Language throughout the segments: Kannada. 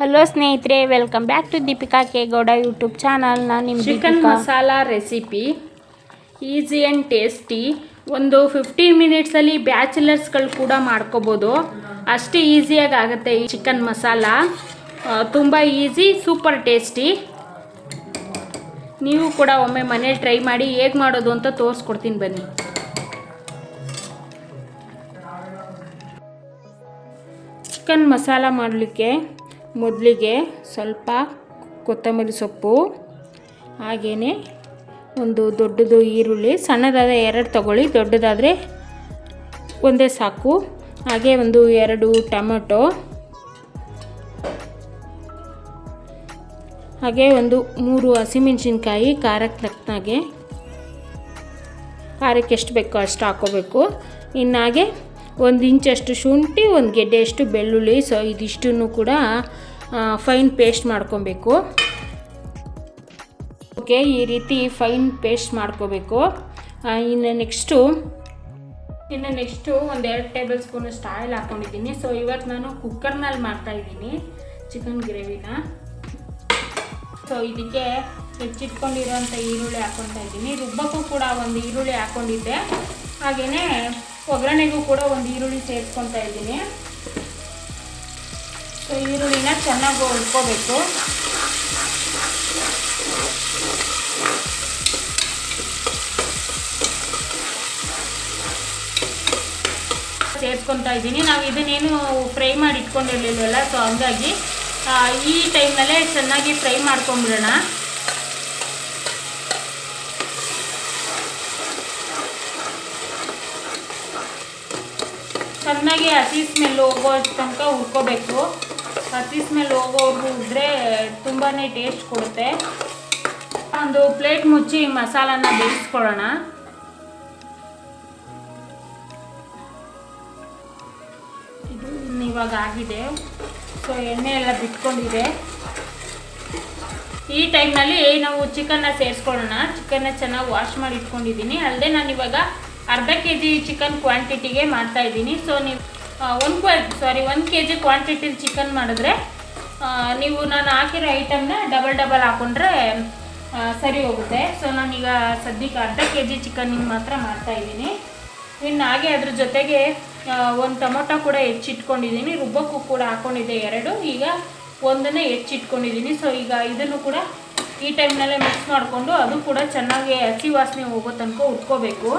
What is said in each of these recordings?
ಹಲೋ ಸ್ನೇಹಿತರೆ. Welcome back to Deepika K Gowda YouTube channel ನಾನು ನಿಮ್ಮ chicken masala recipe easy and tasty ಒಂದು ಫಿಫ್ಟೀನ್ ಮಿನಿಟ್ಸಲ್ಲಿ ಬ್ಯಾಚುಲರ್ಸ್ಗಳು ಕೂಡ ಮಾಡ್ಕೋಬೋದು. ಅಷ್ಟು ಈಸಿಯಾಗಿ ಆಗುತ್ತೆ ಈ ಚಿಕನ್ ಮಸಾಲ ತುಂಬ ಈಸಿ ಸೂಪರ್ ಟೇಸ್ಟಿ ನೀವು ಕೂಡ ಒಮ್ಮೆ ಮನೇಲಿ ಟ್ರೈ ಮಾಡಿ ಹೇಗೆ ಮಾಡೋದು ಅಂತ ತೋರಿಸ್ಕೊಡ್ತೀನಿ ಬನ್ನಿ. ಚಿಕನ್ ಮಸಾಲ ಮಾಡಲಿಕ್ಕೆ ಮೊದಲಿಗೆ ಸ್ವಲ್ಪ ಕೊತ್ತಂಬರಿ ಸೊಪ್ಪು ಹಾಗೆಯೇ ಒಂದು ದೊಡ್ಡದು ಈರುಳ್ಳಿ, ಸಣ್ಣದಾದ ಎರಡು ತಗೊಳ್ಳಿ, ದೊಡ್ಡದಾದರೆ ಒಂದೇ ಸಾಕು. ಹಾಗೆ ಒಂದು ಎರಡು ಟೊಮೆಟೊ, ಹಾಗೆ ಒಂದು ಮೂರು ಹಸಿಮೆಣಸಿನ್ಕಾಯಿ, ಖಾರಕ್ಕೆ ತಕ್ಕನಾಗೆ, ಖಾರಕ್ಕೆ ಎಷ್ಟು ಬೇಕೋ ಅಷ್ಟು ಹಾಕೋಬೇಕು. ಇನ್ನಾಗೆ ಒಂದು ಇಂಚಷ್ಟು ಶುಂಠಿ, ಒಂದು ಗೆಡ್ಡೆಯಷ್ಟು ಬೆಳ್ಳುಳ್ಳಿ, ಸೊ ಇದಿಷ್ಟನ್ನು ಕೂಡ ಫೈನ್ ಪೇಸ್ಟ್ ಮಾಡ್ಕೊಬೇಕು. ಓಕೆ, ಈ ರೀತಿ ಫೈನ್ ಪೇಸ್ಟ್ ಮಾಡ್ಕೋಬೇಕು. ಇನ್ನು ನೆಕ್ಸ್ಟು ಇನ್ನು ನೆಕ್ಸ್ಟು ಒಂದು ಎರಡು ಟೇಬಲ್ ಸ್ಪೂನಷ್ಟು ಆಯಿಲ್ ಹಾಕ್ಕೊಂಡಿದ್ದೀನಿ ಸೊ ಇವತ್ತು ನಾನು ಕುಕ್ಕರ್ನಲ್ಲಿ ಮಾಡ್ತಾಯಿದ್ದೀನಿ ಚಿಕನ್ ಗ್ರೇವಿನ ಸೊ ಇದಕ್ಕೆ ಹೆಚ್ಚಿಟ್ಕೊಂಡಿರೋಂಥ ಈರುಳ್ಳಿ ಹಾಕ್ಕೊತಾ ಇದ್ದೀನಿ. ರುಬ್ಬಕ್ಕೂ ಕೂಡ ಒಂದು ಈರುಳ್ಳಿ ಹಾಕ್ಕೊಂಡಿದ್ದೆ ಹಾಗೆಯೇ ಒಗ್ಗರಣೆಗೂ ಕೂಡ ಒಂದು ಈರುಳ್ಳಿ ಸೇರಿಸ್ಕೊತಾ ಇದ್ದೀನಿ. ಸೊ ಈರುಳ್ಳಿನ ಚೆನ್ನಾಗಿ ಹುರ್ಕೋಬೇಕು. ಸೇರಿಸ್ಕೊತಾ ಇದ್ದೀನಿ. ನಾವು ಇದನ್ನೇನು ಫ್ರೈ ಮಾಡಿ ಇಟ್ಕೊಂಡಿರಲಿಲ್ವಲ್ಲ ಸೊ ಹಂಗಾಗಿ ಈ ಟೈಮ್ನಲ್ಲೇ ಚೆನ್ನಾಗಿ ಫ್ರೈ ಮಾಡ್ಕೊಂಬಿಡೋಣ ಚೆನ್ನಾಗಿ ಹಸಿ ಸ್ಮೆಲ್ ಹೋಗೋ ತನಕ ಹುರ್ಕೋಬೇಕು. ಹಸಿ ಸ್ಮೆಲ್ ಹೋಗೋವರೆಗೂ ಇದ್ರೆ ತುಂಬಾ ಟೇಸ್ಟ್ ಕೊಡುತ್ತೆ. ಒಂದು ಪ್ಲೇಟ್ ಮುಚ್ಚಿ ಮಸಾಲಾನ ಬೇಯಿಸ್ಕೊಳ್ಳೋಣ. ಇದು ಇವಾಗ ಆಗಿದೆ. ಸೊ ಎಣ್ಣೆ ಎಲ್ಲ ಬಿಟ್ಕೊಂಡಿದೆ. ಈ ಟೈಮ್ನಲ್ಲಿ ನಾವು ಚಿಕನ್ನ ಸೇರಿಸ್ಕೊಳ್ಳೋಣ. ಚಿಕನ್ನ ಚೆನ್ನಾಗಿ ವಾಶ್ ಮಾಡಿ ಇಟ್ಕೊಂಡಿದ್ದೀನಿ. ಅಲ್ಲದೆ ನಾನು ಇವಾಗ ಅರ್ಧ ಕೆ ಜಿ ಚಿಕನ್ ಕ್ವಾಂಟಿಟಿಗೆ ಮಾಡ್ತಾ ಇದ್ದೀನಿ. ಸೊ ನೀವು ಒಂದು ಕ್ವಾ ಸಾರಿ ಒಂದು ಕೆ ಜಿ ಕ್ವಾಂಟಿಟಿ ಚಿಕನ್ ಮಾಡಿದ್ರೆ ನೀವು ನಾನು ಹಾಕಿರೋ ಐಟಮ್ನ ಡಬಲ್ ಡಬಲ್ ಹಾಕೊಂಡ್ರೆ ಸರಿ ಹೋಗುತ್ತೆ. ಸೊ ನಾನೀಗ ಸದ್ಯಕ್ಕೆ ಅರ್ಧ ಕೆ ಜಿ ಚಿಕನ್ನಿಗೆ ಮಾತ್ರ ಮಾಡ್ತಾ ಇದ್ದೀನಿ. ಇನ್ನು ಹಾಗೆ ಅದ್ರ ಜೊತೆಗೆ ಒಂದು ಟೊಮೊಟೊ ಕೂಡ ಹೆಚ್ಚಿಟ್ಕೊಂಡಿದ್ದೀನಿ. ರುಬ್ಬಕ್ಕೂ ಕೂಡ ಹಾಕ್ಕೊಂಡಿದ್ದೆ ಎರಡು. ಈಗ ಒಂದನ್ನು ಹೆಚ್ಚಿಟ್ಕೊಂಡಿದ್ದೀನಿ. ಸೊ ಈಗ ಇದನ್ನು ಕೂಡ ಈ ಟೈಮ್ನಲ್ಲೇ ಮಿಕ್ಸ್ ಮಾಡಿಕೊಂಡು ಅದು ಕೂಡ ಚೆನ್ನಾಗಿ ಹಸಿ ವಾಸನೆ ಹೋಗೋ ತನಕ ಉಟ್ಕೋಬೇಕು.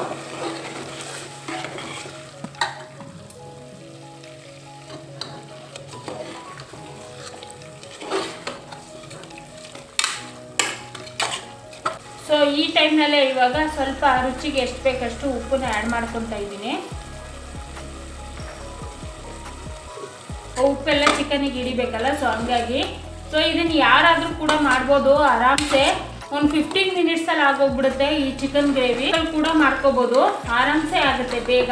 ಸೊ ಈ ಟೈಮ್ನಲ್ಲೇ ಇವಾಗ ಸ್ವಲ್ಪ ರುಚಿಗೆ ಎಷ್ಟು ಬೇಕಷ್ಟು ಉಪ್ಪನ್ನ ಆ್ಯಡ್ ಮಾಡ್ಕೊತಾ ಇದ್ದೀನಿ. ಉಪ್ಪೆಲ್ಲ ಚಿಕನಿಗೆ ಹಿಡಿಬೇಕಲ್ಲ ಸೊ ಹಂಗಾಗಿ ಸೊ ಇದನ್ನು ಯಾರಾದರೂ ಕೂಡ ಮಾಡ್ಬೋದು. ಆರಾಮ್ಸೆ ಒಂದು ಫಿಫ್ಟೀನ್ ಮಿನಿಟ್ಸಲ್ಲಿ ಆಗೋಗ್ಬಿಡುತ್ತೆ ಈ ಚಿಕನ್ ಗ್ರೇವಿ ಕೂಡ ಮಾಡ್ಕೋಬೋದು. ಆರಾಮ್ಸೆ ಆಗುತ್ತೆ ಬೇಗ.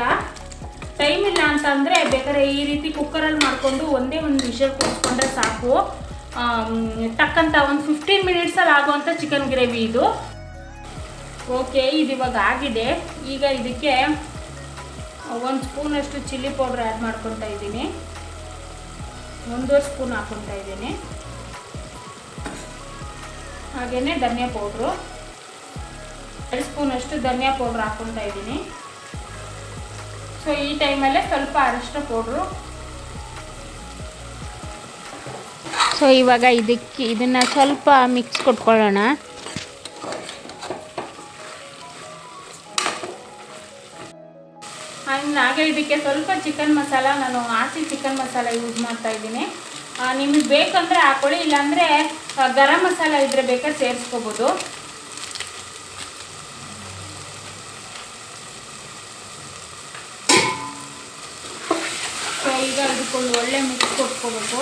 ಟೈಮ್ ಇಲ್ಲ ಅಂತಂದರೆ ಬೇಕಾದ್ರೆ ಈ ರೀತಿ ಕುಕ್ಕರಲ್ಲಿ ಮಾಡಿಕೊಂಡು ಒಂದೇ ಒಂದು ವಿಷಲ್ ಕೂರಿಸ್ಕೊಂಡ್ರೆ ಸಾಕು. ತಕ್ಕಂಥ ಒಂದು ಫಿಫ್ಟೀನ್ ಮಿನಿಟ್ಸಲ್ಲಿ ಆಗುವಂಥ ಚಿಕನ್ ಗ್ರೇವಿ ಇದು. ಓಕೆ ಇದು ಇವಾಗ ಆಗಿದೆ. ಈಗ ಇದಕ್ಕೆ ಒಂದು ಸ್ಪೂನಷ್ಟು ಚಿಲ್ಲಿ ಪೌಡ್ರ್ ಆ್ಯಡ್ ಮಾಡ್ಕೊತಾ ಇದ್ದೀನಿ. ಒಂದೂವರೆ ಸ್ಪೂನ್ ಹಾಕ್ಕೊತಾ ಇದ್ದೀನಿ. ಹಾಗೆಯೇ ಧನಿಯಾ ಪೌಡ್ರು. ಎರಡು ಸ್ಪೂನಷ್ಟು ಧನಿಯಾ ಪೌಡ್ರ್ ಹಾಕ್ಕೊತಾ ಇದ್ದೀನಿ. ಸೊ ಈ ಟೈಮಲ್ಲೇ ಸ್ವಲ್ಪ ಅರಿಶಿನ ಪೌಡ್ರು. ಸೊ ಇವಾಗ ಇದಕ್ಕೆ ಇದನ್ನು ಸ್ವಲ್ಪ ಮಿಕ್ಸ್ ಕೊಟ್ಕೊಳ್ಳೋಣ. ಹಾಗೆ ಇದಕ್ಕೆ ಸ್ವಲ್ಪ ಚಿಕನ್ ಮಸಾಲ ನಾನು ಆಸಿ ಚಿಕನ್ ಮಸಾಲ ಯೂಸ್ ಮಾಡ್ತಾ ಇದ್ದೀನಿ. ನಿಮಗೆ ಬೇಕಂದರೆ ಹಾಕೊಳ್ಳಿ, ಇಲ್ಲಾಂದರೆ ಗರಂ ಮಸಾಲ ಇದ್ದರೆ ಬೇಕಾದ್ರೆ ಸೇರಿಸ್ಕೋಬೋದು. ಈಗ ಅದಕ್ಕೊಂದು ಒಳ್ಳೆ ಮಿಕ್ಸ್ ಕೊಟ್ಕೋಬೇಕು.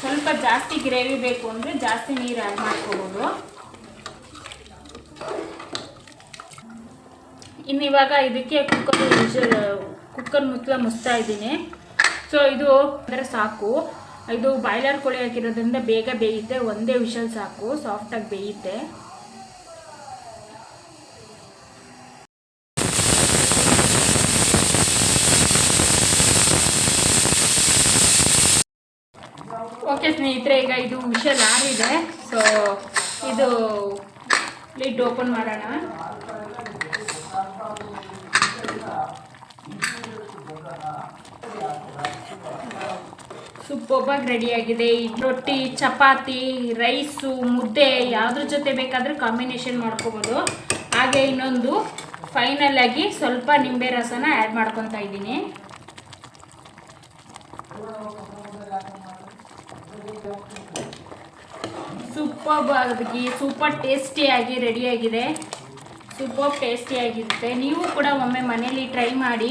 ಸ್ವಲ್ಪ ಜಾಸ್ತಿ ಗ್ರೇವಿ ಬೇಕು ಅಂದರೆ ಜಾಸ್ತಿ ನೀರು ಆ್ಯಡ್ ಮಾಡ್ಕೋಬೋದು. ಇನ್ನು ಇವಾಗ ಇದಕ್ಕೆ ಕುಕ್ಕರ್ ಕುಕ್ಕರ್ ಮುಚ್ಚಲ ಮುಚ್ತಾ ಇದ್ದೀನಿ. ಸೊ ಇದು ಅಂದರೆ ಸಾಕು. ಇದು ಬಾಯ್ಲರ್ ಕೋಳಿ ಹಾಕಿರೋದ್ರಿಂದ ಬೇಗ ಬೇಯುತ್ತೆ. ಒಂದೇ ವಿಷಲ್ ಸಾಕು. ಸಾಫ್ಟಾಗಿ ಬೇಯುತ್ತೆ. ಓಕೆ ಸ್ನೇಹಿತರೆ, ಈಗ ಇದು ವಿಷಲ್ ಆಗಿದೆ ಸೊ ಇದು ಲಿಡ್ ಓಪನ್ ಮಾಡೋಣ. ಸೂಪರ್ಬಾಗಿ ರೆಡಿಯಾಗಿದೆ ರೊಟ್ಟಿ, ಚಪಾತಿ, ರೈಸು, ಮುದ್ದೆ ಯಾವುದ್ರ ಜೊತೆ ಬೇಕಾದರೂ ಕಾಂಬಿನೇಷನ್ ಮಾಡ್ಕೋಬೋದು. ಹಾಗೆ ಇನ್ನೊಂದು ಫೈನಲ್ ಆಗಿ ಸ್ವಲ್ಪ ನಿಂಬೆ ರಸನ ಆ್ಯಡ್ ಮಾಡ್ಕೊತಾ ಇದ್ದೀನಿ. ಸೂಪರ್ ಆಗಿ ಸೂಪರ್ ಟೇಸ್ಟಿಯಾಗಿ ರೆಡಿಯಾಗಿದೆ ಸೂಪರ್ ಟೇಸ್ಟಿಯಾಗಿರುತ್ತೆ ನೀವು ಕೂಡ ಒಮ್ಮೆ ಮನೇಲಿ ಟ್ರೈ ಮಾಡಿ.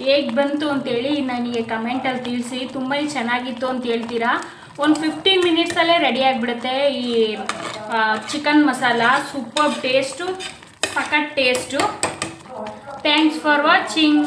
ಹೇಗೆ ಬಂತು ಅಂತೇಳಿ ನನಗೆ ಕಮೆಂಟಲ್ಲಿ ತಿಳಿಸಿ. ತುಂಬ ಚೆನ್ನಾಗಿತ್ತು ಅಂತ ಹೇಳ್ತೀರಾ? ಒಂದು ಫಿಫ್ಟೀನ್ ಮಿನಿಟ್ಸಲ್ಲೇ ರೆಡಿ ಆಗಿಬಿಡುತ್ತೆ ಈ ಚಿಕನ್ ಮಸಾಲ ಸೂಪರ್ ಟೇಸ್ಟು ಸಖತ್ ಟೇಸ್ಟು ಥ್ಯಾಂಕ್ಸ್ ಫಾರ್ ವಾಚಿಂಗ್